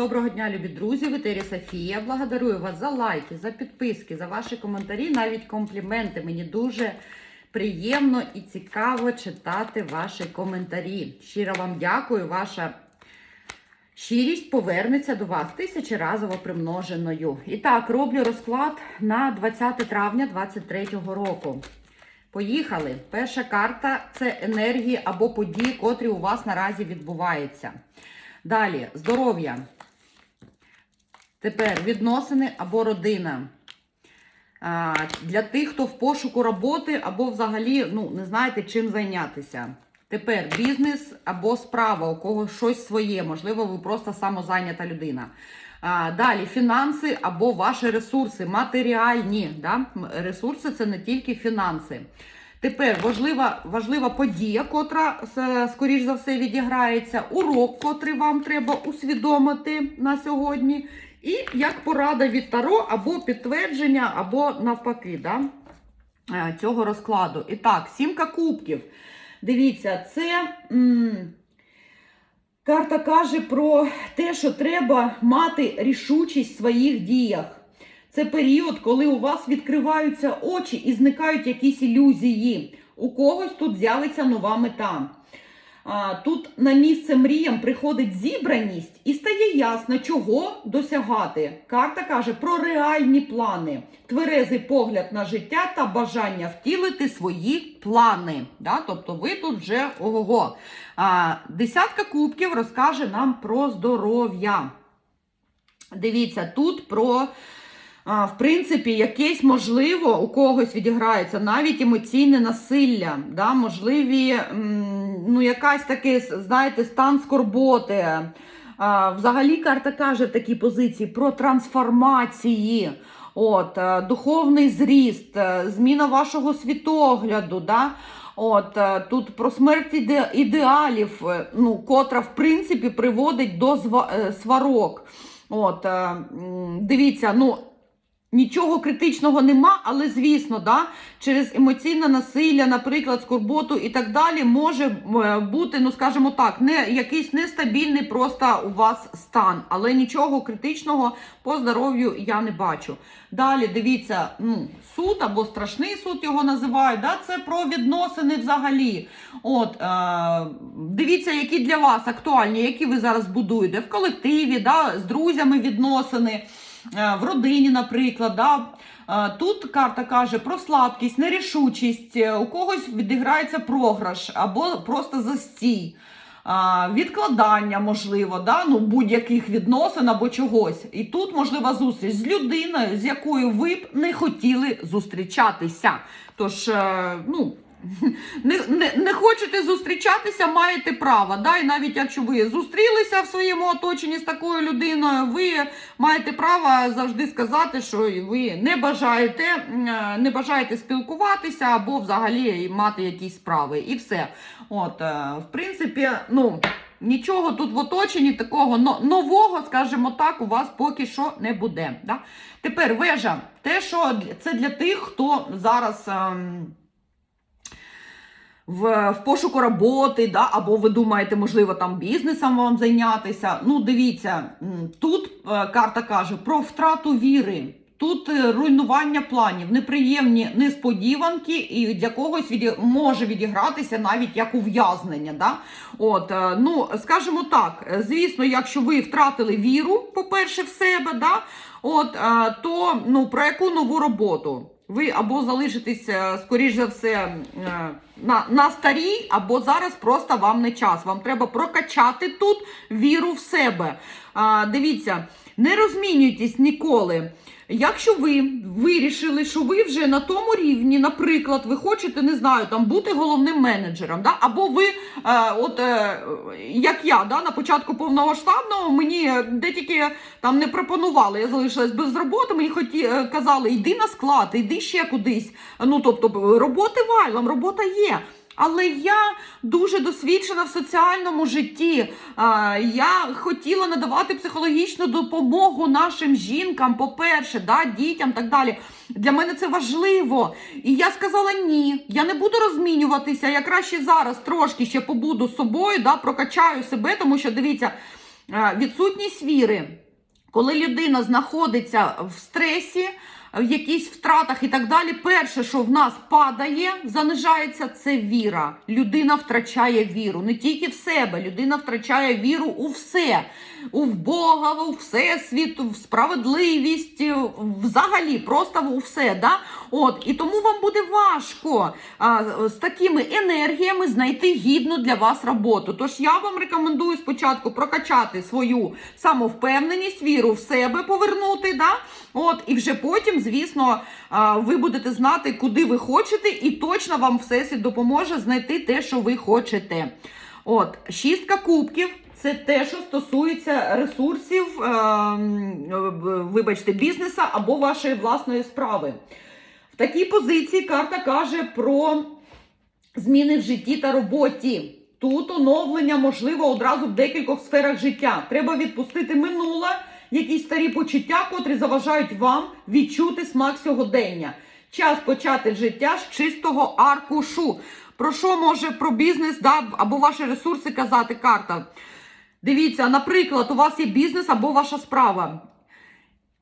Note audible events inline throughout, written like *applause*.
Доброго дня, любі друзі! В етері Софія. Благодарую вас за лайки, за підписки, за ваші коментарі, навіть компліменти. Мені дуже приємно і цікаво читати ваші коментарі. Щиро вам дякую. Ваша щирість повернеться до вас тисячеразово примноженою. І так, роблю розклад на 20 травня 2023 року. Поїхали. Перша карта це енергії або події, котрі у вас наразі відбуваються. Далі здоров'я. Тепер відносини або родина. Для тих, хто в пошуку роботи або взагалі ну, не знаєте, чим зайнятися. Тепер бізнес або справа, у кого щось своє, можливо, ви просто самозайнята людина. Далі фінанси або ваші ресурси, матеріальні. Да? Ресурси це не тільки фінанси. Тепер важлива, важлива подія, котра скоріш за все відіграється, урок, котрий вам треба усвідомити на сьогодні. І як порада від Таро, або підтвердження, або навпаки, да, е, цього розкладу. І так, сімка кубків. Дивіться, це м, карта каже про те, що треба мати рішучість в своїх діях. Це період, коли у вас відкриваються очі і зникають якісь ілюзії. У когось тут з'явиться нова мета. Тут на місце мріям приходить зібраність і стає ясно, чого досягати. Карта каже про реальні плани, тверезий погляд на життя та бажання втілити свої плани. Да? Тобто ви тут вже ого-го. Десятка кубків розкаже нам про здоров'я. Дивіться, тут про. В принципі, якесь можливо у когось відіграється навіть емоційне насилля, да, можливі, ну, якась таке, знаєте, стан скорботи. Взагалі карта каже в такій позиції про трансформації, от, е, духовний зріст, е, зміна вашого світогляду. Да? От, е, тут про смерть іде, ідеалів, ну, котра, в принципі, приводить до зва- сварок. От, дивіться, ну, Нічого критичного нема, але звісно, да, через емоційне насилля, наприклад, скорботу і так далі, може е, бути, ну скажімо так, не якийсь нестабільний просто у вас стан, але нічого критичного по здоров'ю я не бачу. Далі дивіться, ну, суд або страшний суд його називають. Да, це про відносини взагалі. От, е, дивіться, які для вас актуальні, які ви зараз будуєте в колективі, да, з друзями відносини. Е, в родині, наприклад. Да? Е, Тут карта каже про слабкість, нерішучість, е, у когось відіграється програш або просто застій. Відкладання, можливо, да? ну, будь-яких відносин або чогось. І тут можлива зустріч з людиною, з якою ви б не хотіли зустрічатися. Тож, ну, *laughs* не, не, не хочете зустрічатися, маєте право. Да? І навіть якщо ви зустрілися в своєму оточенні з такою людиною, ви маєте право завжди сказати, що ви не бажаєте, е, не бажаєте спілкуватися або взагалі мати якісь справи. І все. От, е, в принципі, ну. Нічого тут в оточенні такого нового, скажімо так, у вас поки що не буде. Да? Тепер вежа, те, що це для тих, хто зараз ем, в, в пошуку роботи, да, або ви думаєте, можливо, там бізнесом вам зайнятися. Ну, дивіться, тут е, карта каже про втрату віри. Тут е, руйнування планів, неприємні несподіванки, і для когось від... може відігратися навіть як ув'язнення. Да? От, е, ну, скажімо так, звісно, якщо ви втратили віру, по-перше, в себе, да? От, то ну, про яку нову роботу? Ви або залишитесь, скоріш за все, е, на, на старій, або зараз просто вам не час. Вам треба прокачати тут віру в себе. А, дивіться, не розмінюйтесь ніколи. Якщо ви вирішили, що ви вже на тому рівні, наприклад, ви хочете, не знаю, там бути головним менеджером, да? або ви, е, от е, як я, да, на початку повномасштабного, мені де тільки там не пропонували, я залишилась без роботи, мені хоті, е, казали, йди на склад, йди ще кудись. Ну, тобто, роботи вайлом, робота є. Але я дуже досвідчена в соціальному житті. Я хотіла надавати психологічну допомогу нашим жінкам, по-перше, да, дітям так далі. Для мене це важливо. І я сказала ні, я не буду розмінюватися. Я краще зараз трошки ще побуду з собою, да, прокачаю себе, тому що дивіться. Е, Відсутність віри. Коли людина знаходиться в стресі, в якісь втратах і так далі, перше, що в нас падає, занижається, це віра. Людина втрачає віру. Не тільки в себе, людина втрачає віру у все, у Бога, у всесвіт, в справедливість, взагалі, просто у все. Да? От, і тому вам буде важко а, з такими енергіями знайти гідну для вас роботу. Тож я вам рекомендую спочатку прокачати свою самовпевненість, віру в себе повернути. Да? От, і вже потім, звісно, а, ви будете знати, куди ви хочете, і точно вам всесвіт допоможе знайти те, що ви хочете. От, шістка кубків. Це те, що стосується ресурсів, е, вибачте, бізнеса або вашої власної справи. Такій позиції карта каже про зміни в житті та роботі. Тут оновлення можливо одразу в декількох сферах життя. Треба відпустити минуле, якісь старі почуття, котрі заважають вам відчути смак сьогодення. Час почати життя з чистого аркушу. Про що може про бізнес да, або ваші ресурси казати карта? Дивіться, наприклад, у вас є бізнес або ваша справа.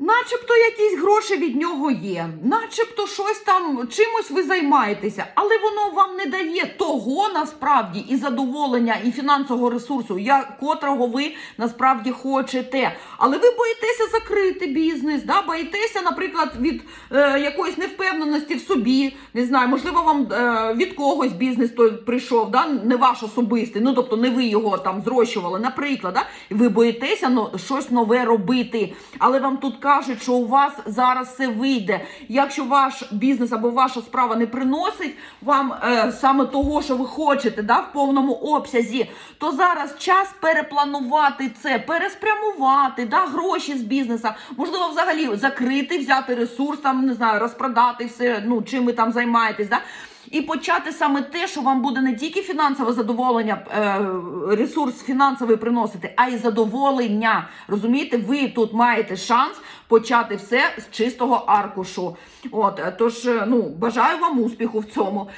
Начебто якісь гроші від нього є, начебто щось там чимось ви займаєтеся, але воно вам не дає того насправді і задоволення, і фінансового ресурсу, котрого ви насправді хочете. Але ви боїтеся закрити бізнес, да? боїтеся, наприклад, від е, якоїсь невпевненості в собі. Не знаю, можливо, вам е, від когось бізнес той прийшов, да? не ваш особистий, ну тобто не ви його там зрощували, наприклад, да? і ви боїтеся ну, щось нове робити. Але вам тут кажуть, що у вас зараз все вийде. Якщо ваш бізнес або ваша справа не приносить вам е, саме того, що ви хочете, да, в повному обсязі, то зараз час перепланувати це, переспрямувати да, гроші з бізнеса, можливо, взагалі закрити, взяти ресурс, там не знаю, розпродати все, ну чим ви там займаєтесь. Да? І почати саме те, що вам буде не тільки фінансове задоволення, е, ресурс фінансовий приносити, а й задоволення. Розумієте, ви тут маєте шанс почати все з чистого аркушу. От, е, тож, е, ну, бажаю вам успіху в цьому.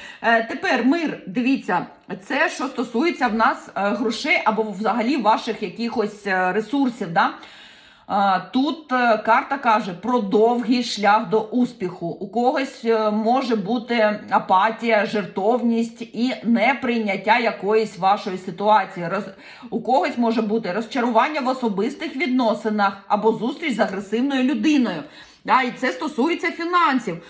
Тепер мир, дивіться, це що стосується в нас грошей або взагалі ваших якихось ресурсів. Да? Тут е, карта каже про довгий шлях до успіху. У когось е, може бути апатія, жертовність і неприйняття якоїсь вашої ситуації. Роз... У когось може бути розчарування в особистих відносинах або зустріч з агресивною людиною. Да, і це стосується фінансів.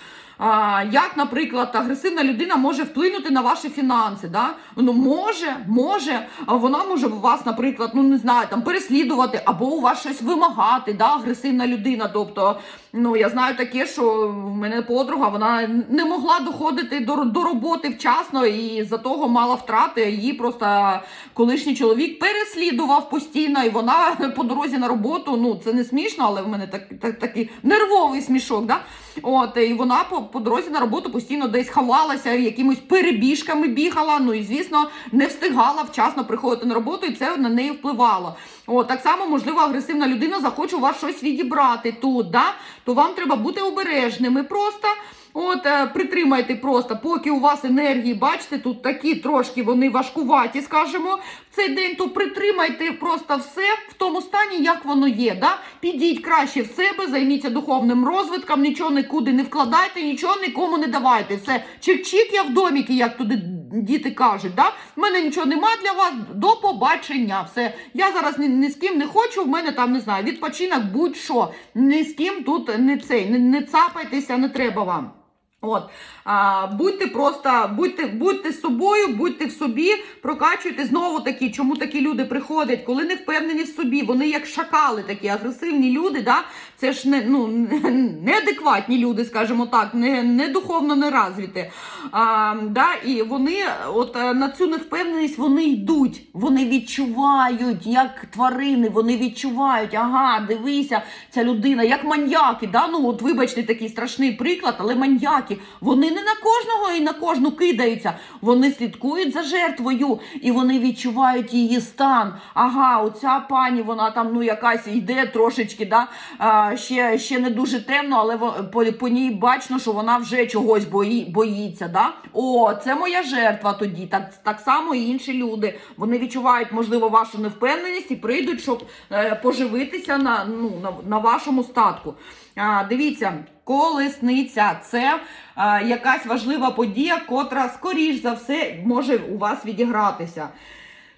Як, наприклад, агресивна людина може вплинути на ваші фінанси? Да? Ну, може, може, вона може у вас, наприклад, ну не знаю, там переслідувати або у вас щось вимагати, да, агресивна людина. Тобто, ну я знаю таке, що в мене подруга вона не могла доходити до, до роботи вчасно і за того мала втрати. Її просто колишній чоловік переслідував постійно, і вона *laughs* по дорозі на роботу. Ну це не смішно, але в мене так, так, такий нервовий смішок. Да? От, і вона по, дорозі на роботу постійно десь ховалася, якимись перебіжками бігала. Ну і звісно, не встигала вчасно приходити на роботу, і це на неї впливало. От, так само, можливо, агресивна людина захоче у вас щось відібрати тут. Да? То вам треба бути обережними просто. От, е, притримайте просто, поки у вас енергії, бачите, тут такі трошки вони важкуваті, скажімо, в цей день, то притримайте просто все в тому стані, як воно є. Да? Підіть краще в себе, займіться духовним розвитком, нічого нікуди не вкладайте, нічого нікому не давайте. Все, чик-чик, я в доміки, як туди діти кажуть. Да? В мене нічого нема для вас, до побачення. Все. Я зараз ні, ні з ким не хочу, в мене там не знаю, відпочинок, будь-що. Ні з ким тут не цей, не, не цапайтеся, не треба вам. От, а, будьте просто, будьте, будьте собою, будьте в собі, прокачуйте знову такі, чому такі люди приходять, коли не впевнені в собі, вони як шакали, такі агресивні люди, да? це ж не, ну, *laughs* неадекватні люди, скажімо так, не, не духовно не розвіті. А, да? І вони от е, на цю невпевненість вони йдуть, вони відчувають, як тварини, вони відчувають, ага, дивися, ця людина, як маньяки, да? ну от вибачте такий страшний приклад, але маньяки сварки. Вони не на кожного і на кожну кидаються. Вони слідкують за жертвою і вони відчувають її стан. Ага, оця пані, вона там ну якась йде трошечки, да, а, ще, ще не дуже темно, але по, по ній бачно, що вона вже чогось бої, боїться. Да? О, це моя жертва тоді. Так, так само і інші люди. Вони відчувають, можливо, вашу невпевненість і прийдуть, щоб е, поживитися на, ну, на, на вашому статку. А, дивіться, колесниця це а, якась важлива подія, котра, скоріш за все, може у вас відігратися.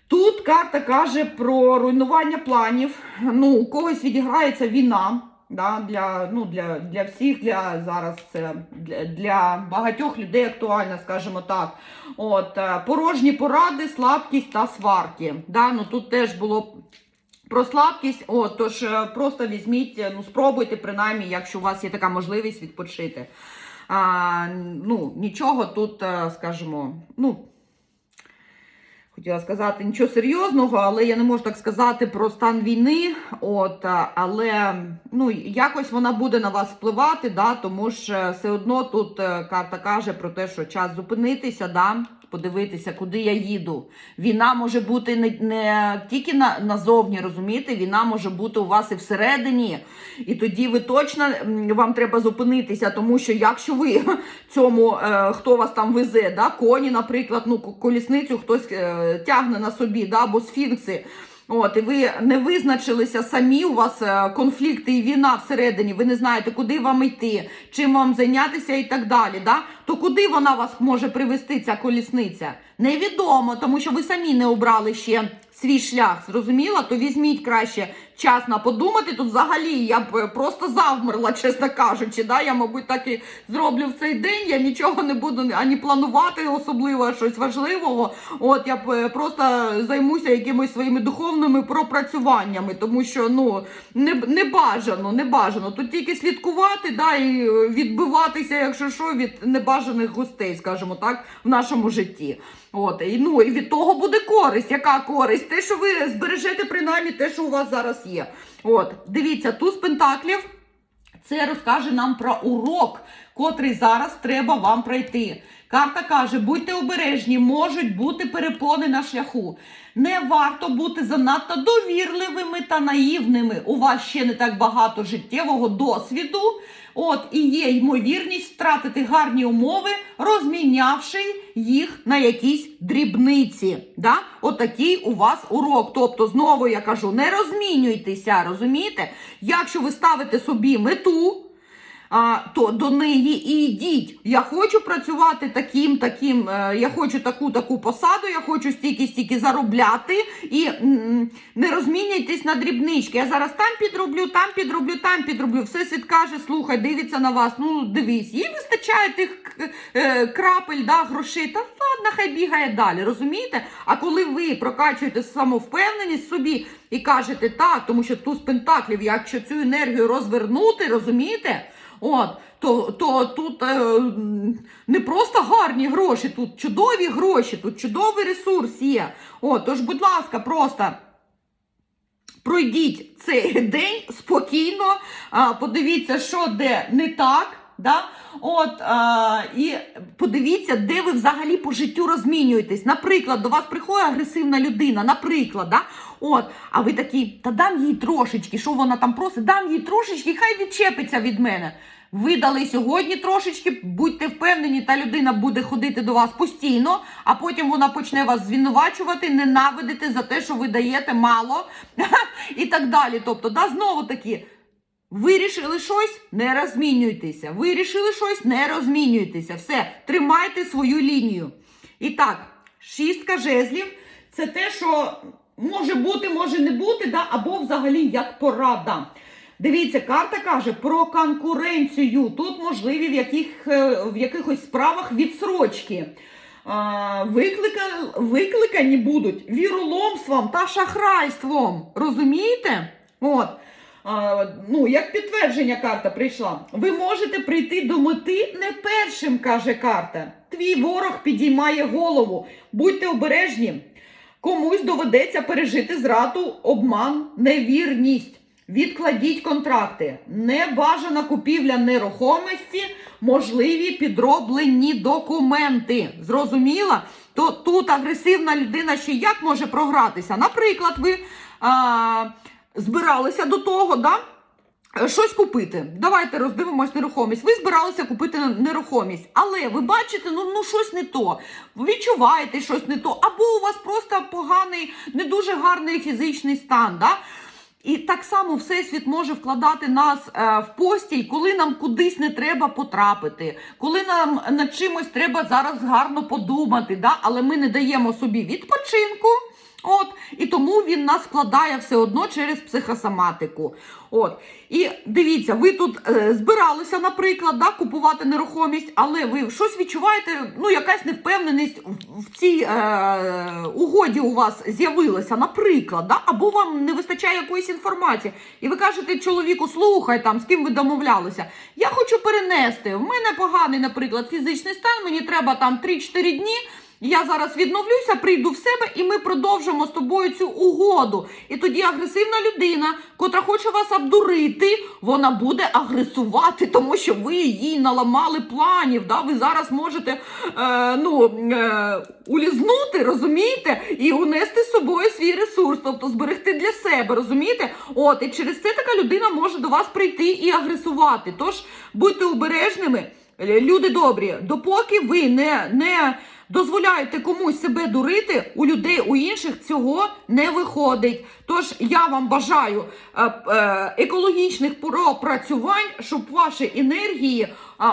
Тут карта каже про руйнування планів. Ну, у когось відіграється війна. Да, для, ну, для, для всіх, для зараз це для, для багатьох людей актуально, скажімо так. От, е, порожні поради, слабкість та сварки. Да, ну, тут теж було про слабкість, о, тож е, просто візьміть, е, ну, спробуйте, принаймні, якщо у вас є така можливість відпочити. А, ну, нічого тут, е, скажімо, ну, хотіла сказати нічого серйозного, але я не можу так сказати про стан війни. От, але ну, якось вона буде на вас впливати, да, тому що все одно тут е, карта каже про те, що час зупинитися, да, подивитися, куди я їду. Війна може бути не, не тільки на, назовні, розумієте, війна може бути у вас і всередині. І тоді ви точно вам треба зупинитися, тому що якщо ви *laughs* цьому, е, хто вас там везе, да, коні, наприклад, ну, колісницю хтось е, тягне на собі, да, або сфінкси. От, і ви не визначилися самі, у вас е, конфлікти і війна всередині, ви не знаєте, куди вам йти, чим вам зайнятися і так далі. Да? То куди вона вас може привести, ця колісниця? Невідомо, тому що ви самі не обрали ще свій шлях. Зрозуміла? То візьміть краще час на подумати. Тут взагалі я б е, просто завмерла, *laughs* чесно кажучи. Да? Я, мабуть, так і зроблю в цей день. Я нічого не буду ані планувати, особливо щось важливого. От я б е, просто займуся якимись своїми духовними пропрацюваннями, тому що ну не, не бажано, не бажано. Тут тільки слідкувати, да, і е, відбиватися, якщо що, від небажаних гостей, скажімо так, в нашому житті. От і ну і від того буде користь. Яка користь? Те, що ви збережете принаймні те, що у вас зараз є. От, дивіться, туз пентаклів. Це розкаже нам про урок, котрий зараз треба вам пройти. Карта каже: будьте обережні, можуть бути перепони на шляху. Не варто бути занадто довірливими та наївними. У вас ще не так багато життєвого досвіду. От і є ймовірність втратити гарні умови, розмінявши їх на якісь дрібниці. Да? Отакий у вас урок. Тобто, знову я кажу, не розмінюйтеся, розумієте? Якщо ви ставите собі мету, то до неї і йдіть. Я хочу працювати таким, таким, е, я хочу таку таку посаду, я хочу стільки стільки заробляти і не розміняйтесь на дрібнички. Я зараз там підроблю, там підроблю, там підроблю. Всесвіт каже, слухай, дивиться на вас. Ну дивись, їй вистачає тих е, крапель, да, грошей. Та ладно, хай бігає далі. Розумієте? А коли ви прокачуєте самовпевненість собі і кажете так, тому що туз пентаклів, якщо цю енергію розвернути, розумієте? От, то, то тут е, не просто гарні гроші, тут чудові гроші, тут чудовий ресурс є. От, тож, будь ласка, просто пройдіть цей *laughs* день спокійно, подивіться, що де не так. Да? От, а, і подивіться, де ви взагалі по життю розмінюєтесь. Наприклад, до вас приходить агресивна людина, наприклад, да? От, а ви такі, та дам їй трошечки, що вона там просить, дам їй трошечки, хай відчепиться від мене. Ви дали сьогодні трошечки, будьте впевнені, та людина буде ходити до вас постійно, а потім вона почне вас звинувачувати, ненавидити за те, що ви даєте мало *laughs* і так далі. Тобто, да, знову таки, Вирішили щось, не розмінюйтеся. Вирішили щось, не розмінюйтеся. Все, тримайте свою лінію. І так, шістка жезлів це те, що може бути, може не бути, да? або взагалі як порада. Дивіться, карта каже про конкуренцію. Тут можливі в, яких, е, в якихось справах відсрочки. Виклика, викликані будуть віроломством та шахрайством. Розумієте? От. Ну, як підтвердження карта прийшла. Ви можете прийти до мети не першим, каже карта. Твій ворог підіймає голову. Будьте обережні. Комусь доведеться пережити зраду, обман, невірність. Відкладіть контракти. Небажана купівля нерухомості, можливі підроблені документи. Зрозуміла? То тут агресивна людина ще як може програтися? Наприклад, ви а, збиралися до того, да? е, Щось купити. Давайте роздивимось нерухомість. Ви збиралися купити нерухомість, але ви бачите, ну, ну щось не то. Відчуваєте щось не то, або у вас просто поганий, не дуже гарний фізичний стан. Да? І так само Всесвіт може вкладати нас е, в постіль, коли нам кудись не треба потрапити, коли нам над чимось треба зараз гарно подумати, да? але ми не даємо собі відпочинку. От, і тому він нас вкладає все одно через психосоматику. От. І дивіться, ви тут е, збиралися, наприклад, да, купувати нерухомість, але ви щось відчуваєте, ну, якась невпевненість в, в цій е, угоді у вас з'явилася, наприклад, да, або вам не вистачає якоїсь інформації. І ви кажете чоловіку, слухай там, з ким ви домовлялися. Я хочу перенести. В мене поганий, наприклад, фізичний стан, мені треба там 3-4 дні. Я зараз відновлюся, прийду в себе, і ми продовжимо з тобою цю угоду. І тоді агресивна людина, котра хоче вас обдурити, вона буде агресувати, тому що ви їй наламали планів. Да? Ви зараз можете е, ну, е, улізнути, розумієте, і унести з собою свій ресурс, тобто зберегти для себе, розумієте? От, і через це така людина може до вас прийти і агресувати. Тож будьте обережними. Е, Люди добрі, допоки ви не, не дозволяєте комусь себе дурити, у людей, у інших цього не виходить. Тож я вам бажаю е, е, екологічних пропрацювань, щоб ваші енергії,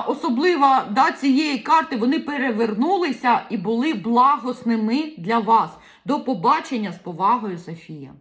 особливо да, цієї карти, вони перевернулися і були благосними для вас. До побачення з повагою, Софія.